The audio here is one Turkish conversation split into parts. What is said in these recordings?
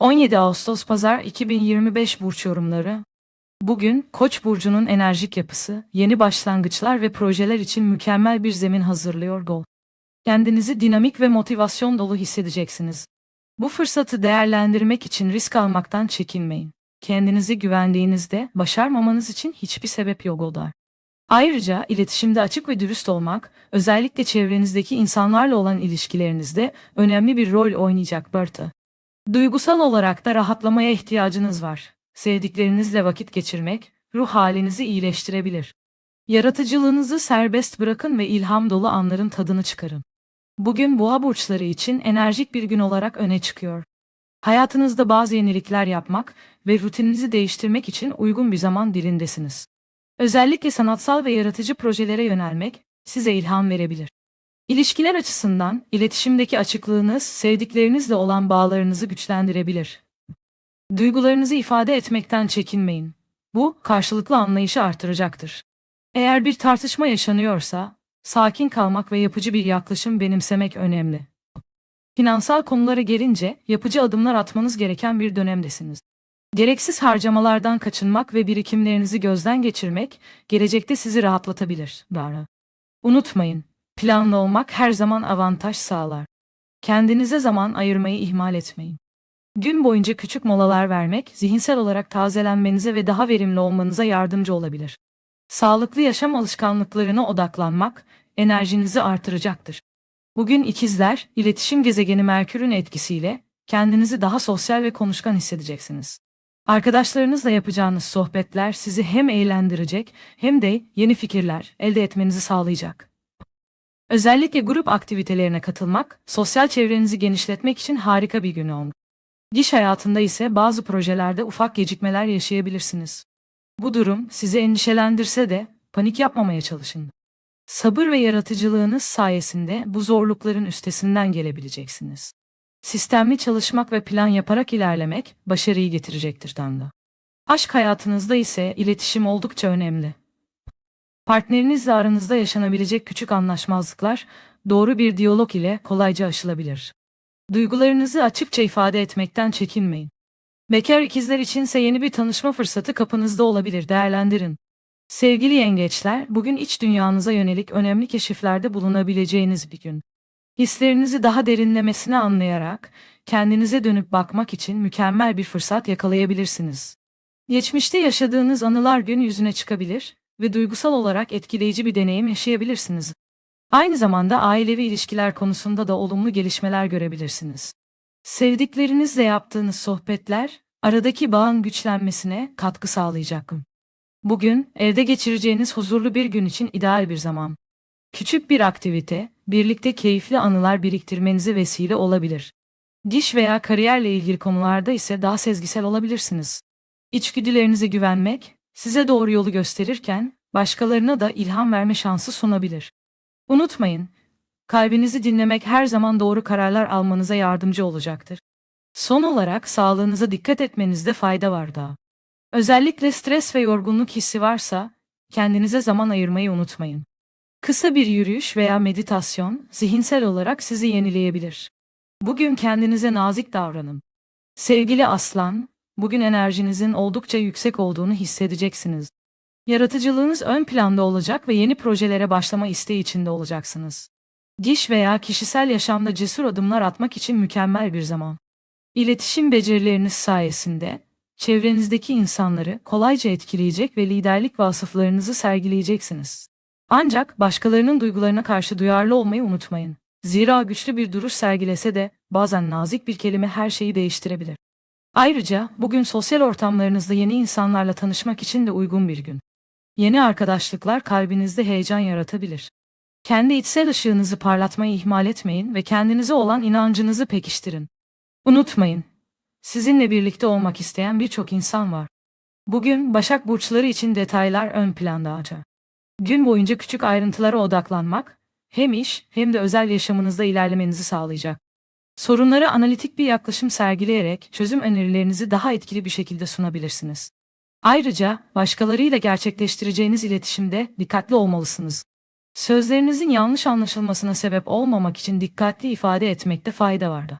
17 Ağustos Pazar 2025 burç yorumları. Bugün Koç burcunun enerjik yapısı, yeni başlangıçlar ve projeler için mükemmel bir zemin hazırlıyor Gol. Kendinizi dinamik ve motivasyon dolu hissedeceksiniz. Bu fırsatı değerlendirmek için risk almaktan çekinmeyin. Kendinizi güvendiğinizde başarmamanız için hiçbir sebep yok Goldar. Ayrıca iletişimde açık ve dürüst olmak, özellikle çevrenizdeki insanlarla olan ilişkilerinizde önemli bir rol oynayacak Bertha. Duygusal olarak da rahatlamaya ihtiyacınız var. Sevdiklerinizle vakit geçirmek, ruh halinizi iyileştirebilir. Yaratıcılığınızı serbest bırakın ve ilham dolu anların tadını çıkarın. Bugün boğa burçları için enerjik bir gün olarak öne çıkıyor. Hayatınızda bazı yenilikler yapmak ve rutininizi değiştirmek için uygun bir zaman dilindesiniz. Özellikle sanatsal ve yaratıcı projelere yönelmek size ilham verebilir. İlişkiler açısından iletişimdeki açıklığınız sevdiklerinizle olan bağlarınızı güçlendirebilir. Duygularınızı ifade etmekten çekinmeyin. Bu karşılıklı anlayışı artıracaktır. Eğer bir tartışma yaşanıyorsa, sakin kalmak ve yapıcı bir yaklaşım benimsemek önemli. Finansal konulara gelince yapıcı adımlar atmanız gereken bir dönemdesiniz. Gereksiz harcamalardan kaçınmak ve birikimlerinizi gözden geçirmek gelecekte sizi rahatlatabilir. Unutmayın, planlı olmak her zaman avantaj sağlar. Kendinize zaman ayırmayı ihmal etmeyin. Gün boyunca küçük molalar vermek, zihinsel olarak tazelenmenize ve daha verimli olmanıza yardımcı olabilir. Sağlıklı yaşam alışkanlıklarına odaklanmak, enerjinizi artıracaktır. Bugün ikizler, iletişim gezegeni Merkür'ün etkisiyle kendinizi daha sosyal ve konuşkan hissedeceksiniz. Arkadaşlarınızla yapacağınız sohbetler sizi hem eğlendirecek hem de yeni fikirler elde etmenizi sağlayacak. Özellikle grup aktivitelerine katılmak, sosyal çevrenizi genişletmek için harika bir gün olmuş. İş hayatında ise bazı projelerde ufak gecikmeler yaşayabilirsiniz. Bu durum sizi endişelendirse de panik yapmamaya çalışın. Sabır ve yaratıcılığınız sayesinde bu zorlukların üstesinden gelebileceksiniz. Sistemli çalışmak ve plan yaparak ilerlemek başarıyı getirecektir Tanrı. Aşk hayatınızda ise iletişim oldukça önemli. Partnerinizle aranızda yaşanabilecek küçük anlaşmazlıklar doğru bir diyalog ile kolayca aşılabilir. Duygularınızı açıkça ifade etmekten çekinmeyin. Bekar ikizler içinse yeni bir tanışma fırsatı kapınızda olabilir, değerlendirin. Sevgili yengeçler, bugün iç dünyanıza yönelik önemli keşiflerde bulunabileceğiniz bir gün. Hislerinizi daha derinlemesine anlayarak, kendinize dönüp bakmak için mükemmel bir fırsat yakalayabilirsiniz. Geçmişte yaşadığınız anılar gün yüzüne çıkabilir ve duygusal olarak etkileyici bir deneyim yaşayabilirsiniz. Aynı zamanda ailevi ilişkiler konusunda da olumlu gelişmeler görebilirsiniz. Sevdiklerinizle yaptığınız sohbetler, aradaki bağın güçlenmesine katkı sağlayacak. Bugün, evde geçireceğiniz huzurlu bir gün için ideal bir zaman. Küçük bir aktivite, birlikte keyifli anılar biriktirmenize vesile olabilir. Diş veya kariyerle ilgili konularda ise daha sezgisel olabilirsiniz. İçgüdülerinize güvenmek, size doğru yolu gösterirken, başkalarına da ilham verme şansı sunabilir. Unutmayın, kalbinizi dinlemek her zaman doğru kararlar almanıza yardımcı olacaktır. Son olarak sağlığınıza dikkat etmenizde fayda var daha. Özellikle stres ve yorgunluk hissi varsa, kendinize zaman ayırmayı unutmayın. Kısa bir yürüyüş veya meditasyon zihinsel olarak sizi yenileyebilir. Bugün kendinize nazik davranın. Sevgili aslan, bugün enerjinizin oldukça yüksek olduğunu hissedeceksiniz. Yaratıcılığınız ön planda olacak ve yeni projelere başlama isteği içinde olacaksınız. Diş veya kişisel yaşamda cesur adımlar atmak için mükemmel bir zaman. İletişim becerileriniz sayesinde çevrenizdeki insanları kolayca etkileyecek ve liderlik vasıflarınızı sergileyeceksiniz. Ancak başkalarının duygularına karşı duyarlı olmayı unutmayın. Zira güçlü bir duruş sergilese de bazen nazik bir kelime her şeyi değiştirebilir. Ayrıca bugün sosyal ortamlarınızda yeni insanlarla tanışmak için de uygun bir gün. Yeni arkadaşlıklar kalbinizde heyecan yaratabilir. Kendi içsel ışığınızı parlatmayı ihmal etmeyin ve kendinize olan inancınızı pekiştirin. Unutmayın, sizinle birlikte olmak isteyen birçok insan var. Bugün Başak burçları için detaylar ön planda olacak. Gün boyunca küçük ayrıntılara odaklanmak, hem iş hem de özel yaşamınızda ilerlemenizi sağlayacak. Sorunlara analitik bir yaklaşım sergileyerek çözüm önerilerinizi daha etkili bir şekilde sunabilirsiniz. Ayrıca başkalarıyla gerçekleştireceğiniz iletişimde dikkatli olmalısınız. Sözlerinizin yanlış anlaşılmasına sebep olmamak için dikkatli ifade etmekte fayda vardı.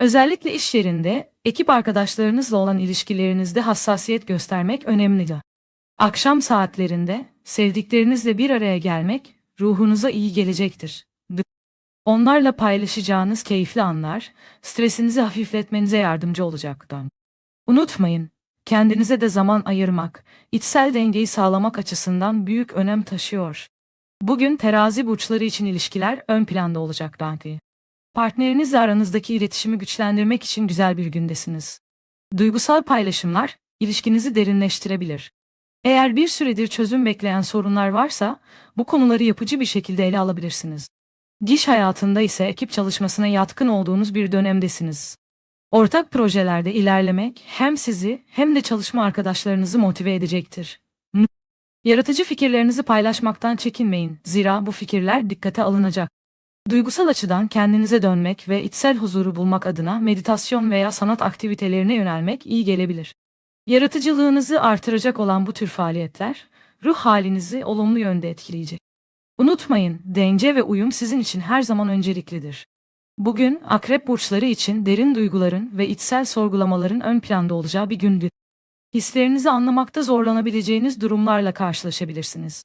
Özellikle iş yerinde, ekip arkadaşlarınızla olan ilişkilerinizde hassasiyet göstermek önemlidir. Akşam saatlerinde sevdiklerinizle bir araya gelmek ruhunuza iyi gelecektir. Onlarla paylaşacağınız keyifli anlar stresinizi hafifletmenize yardımcı olacaktır. Unutmayın, kendinize de zaman ayırmak, içsel dengeyi sağlamak açısından büyük önem taşıyor. Bugün terazi burçları için ilişkiler ön planda olacak belki. Partnerinizle aranızdaki iletişimi güçlendirmek için güzel bir gündesiniz. Duygusal paylaşımlar ilişkinizi derinleştirebilir. Eğer bir süredir çözüm bekleyen sorunlar varsa bu konuları yapıcı bir şekilde ele alabilirsiniz. Diş hayatında ise ekip çalışmasına yatkın olduğunuz bir dönemdesiniz. Ortak projelerde ilerlemek hem sizi hem de çalışma arkadaşlarınızı motive edecektir. Yaratıcı fikirlerinizi paylaşmaktan çekinmeyin. Zira bu fikirler dikkate alınacak. Duygusal açıdan kendinize dönmek ve içsel huzuru bulmak adına meditasyon veya sanat aktivitelerine yönelmek iyi gelebilir. Yaratıcılığınızı artıracak olan bu tür faaliyetler, ruh halinizi olumlu yönde etkileyecek. Unutmayın, denge ve uyum sizin için her zaman önceliklidir. Bugün akrep burçları için derin duyguların ve içsel sorgulamaların ön planda olacağı bir gündür. Hislerinizi anlamakta zorlanabileceğiniz durumlarla karşılaşabilirsiniz.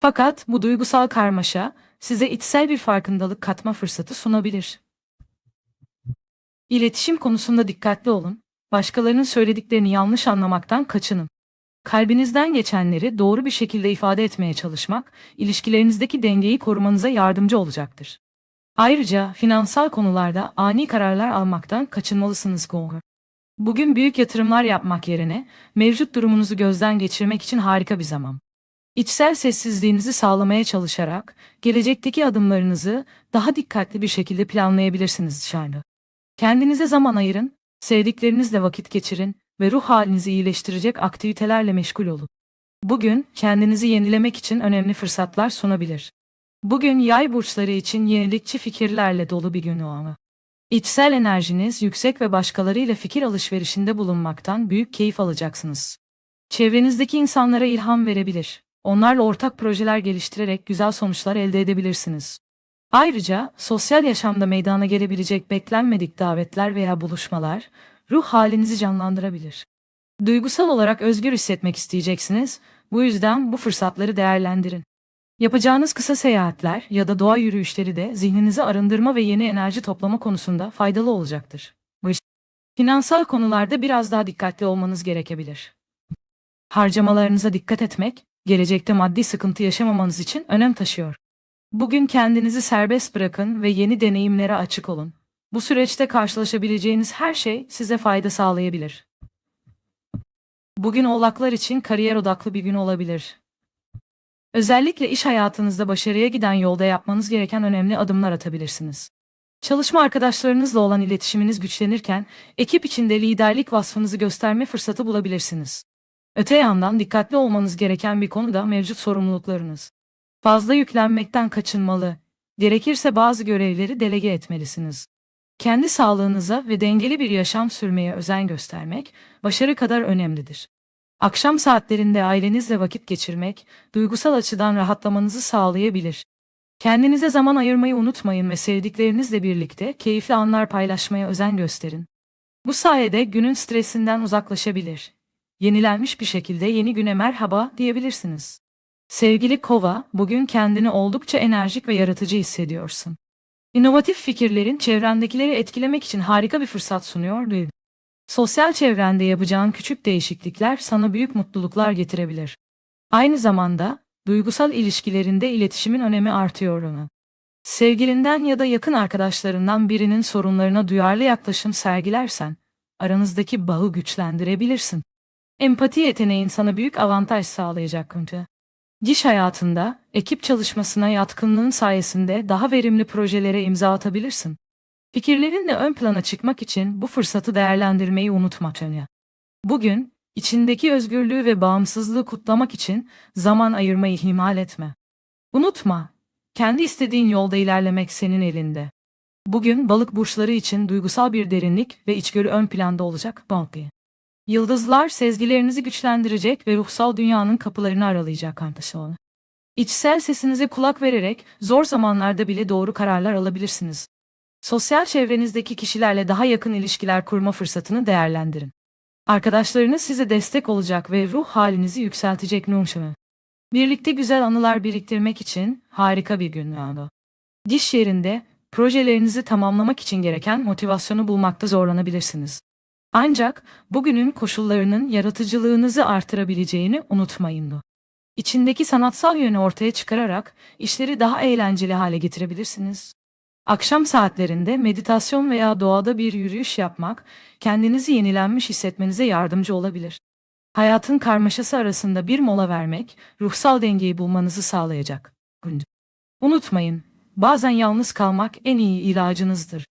Fakat bu duygusal karmaşa size içsel bir farkındalık katma fırsatı sunabilir. İletişim konusunda dikkatli olun, başkalarının söylediklerini yanlış anlamaktan kaçının. Kalbinizden geçenleri doğru bir şekilde ifade etmeye çalışmak, ilişkilerinizdeki dengeyi korumanıza yardımcı olacaktır. Ayrıca finansal konularda ani kararlar almaktan kaçınmalısınız Gonger. Bugün büyük yatırımlar yapmak yerine mevcut durumunuzu gözden geçirmek için harika bir zaman. İçsel sessizliğinizi sağlamaya çalışarak gelecekteki adımlarınızı daha dikkatli bir şekilde planlayabilirsiniz dışarıda. Kendinize zaman ayırın, sevdiklerinizle vakit geçirin ve ruh halinizi iyileştirecek aktivitelerle meşgul olun. Bugün kendinizi yenilemek için önemli fırsatlar sunabilir. Bugün yay burçları için yenilikçi fikirlerle dolu bir gün olmalı. İçsel enerjiniz yüksek ve başkalarıyla fikir alışverişinde bulunmaktan büyük keyif alacaksınız. Çevrenizdeki insanlara ilham verebilir. Onlarla ortak projeler geliştirerek güzel sonuçlar elde edebilirsiniz. Ayrıca sosyal yaşamda meydana gelebilecek beklenmedik davetler veya buluşmalar ruh halinizi canlandırabilir. Duygusal olarak özgür hissetmek isteyeceksiniz. Bu yüzden bu fırsatları değerlendirin. Yapacağınız kısa seyahatler ya da doğa yürüyüşleri de zihninizi arındırma ve yeni enerji toplama konusunda faydalı olacaktır. Finansal konularda biraz daha dikkatli olmanız gerekebilir. Harcamalarınıza dikkat etmek, gelecekte maddi sıkıntı yaşamamanız için önem taşıyor. Bugün kendinizi serbest bırakın ve yeni deneyimlere açık olun. Bu süreçte karşılaşabileceğiniz her şey size fayda sağlayabilir. Bugün oğlaklar için kariyer odaklı bir gün olabilir. Özellikle iş hayatınızda başarıya giden yolda yapmanız gereken önemli adımlar atabilirsiniz. Çalışma arkadaşlarınızla olan iletişiminiz güçlenirken, ekip içinde liderlik vasfınızı gösterme fırsatı bulabilirsiniz. Öte yandan dikkatli olmanız gereken bir konu da mevcut sorumluluklarınız. Fazla yüklenmekten kaçınmalı, gerekirse bazı görevleri delege etmelisiniz. Kendi sağlığınıza ve dengeli bir yaşam sürmeye özen göstermek, başarı kadar önemlidir. Akşam saatlerinde ailenizle vakit geçirmek, duygusal açıdan rahatlamanızı sağlayabilir. Kendinize zaman ayırmayı unutmayın ve sevdiklerinizle birlikte keyifli anlar paylaşmaya özen gösterin. Bu sayede günün stresinden uzaklaşabilir. Yenilenmiş bir şekilde yeni güne merhaba diyebilirsiniz. Sevgili Kova, bugün kendini oldukça enerjik ve yaratıcı hissediyorsun. İnovatif fikirlerin çevrendekileri etkilemek için harika bir fırsat sunuyor değil. Sosyal çevrende yapacağın küçük değişiklikler sana büyük mutluluklar getirebilir. Aynı zamanda duygusal ilişkilerinde iletişimin önemi artıyor onu. Sevgilinden ya da yakın arkadaşlarından birinin sorunlarına duyarlı yaklaşım sergilersen, aranızdaki bağı güçlendirebilirsin. Empati yeteneğin sana büyük avantaj sağlayacak Kuntu. Diş hayatında, ekip çalışmasına yatkınlığın sayesinde daha verimli projelere imza atabilirsin. Fikirlerinle ön plana çıkmak için bu fırsatı değerlendirmeyi unutma Tanya. Bugün, içindeki özgürlüğü ve bağımsızlığı kutlamak için zaman ayırmayı ihmal etme. Unutma, kendi istediğin yolda ilerlemek senin elinde. Bugün balık burçları için duygusal bir derinlik ve içgörü ön planda olacak Balki. Yıldızlar sezgilerinizi güçlendirecek ve ruhsal dünyanın kapılarını aralayacak arkadaşlar. İçsel sesinize kulak vererek zor zamanlarda bile doğru kararlar alabilirsiniz. Sosyal çevrenizdeki kişilerle daha yakın ilişkiler kurma fırsatını değerlendirin. Arkadaşlarınız size destek olacak ve ruh halinizi yükseltecek Nunşamı. Birlikte güzel anılar biriktirmek için harika bir gün yani. Diş yerinde projelerinizi tamamlamak için gereken motivasyonu bulmakta zorlanabilirsiniz. Ancak bugünün koşullarının yaratıcılığınızı artırabileceğini unutmayın. İçindeki sanatsal yönü ortaya çıkararak işleri daha eğlenceli hale getirebilirsiniz. Akşam saatlerinde meditasyon veya doğada bir yürüyüş yapmak kendinizi yenilenmiş hissetmenize yardımcı olabilir. Hayatın karmaşası arasında bir mola vermek ruhsal dengeyi bulmanızı sağlayacak. Unutmayın, bazen yalnız kalmak en iyi ilacınızdır.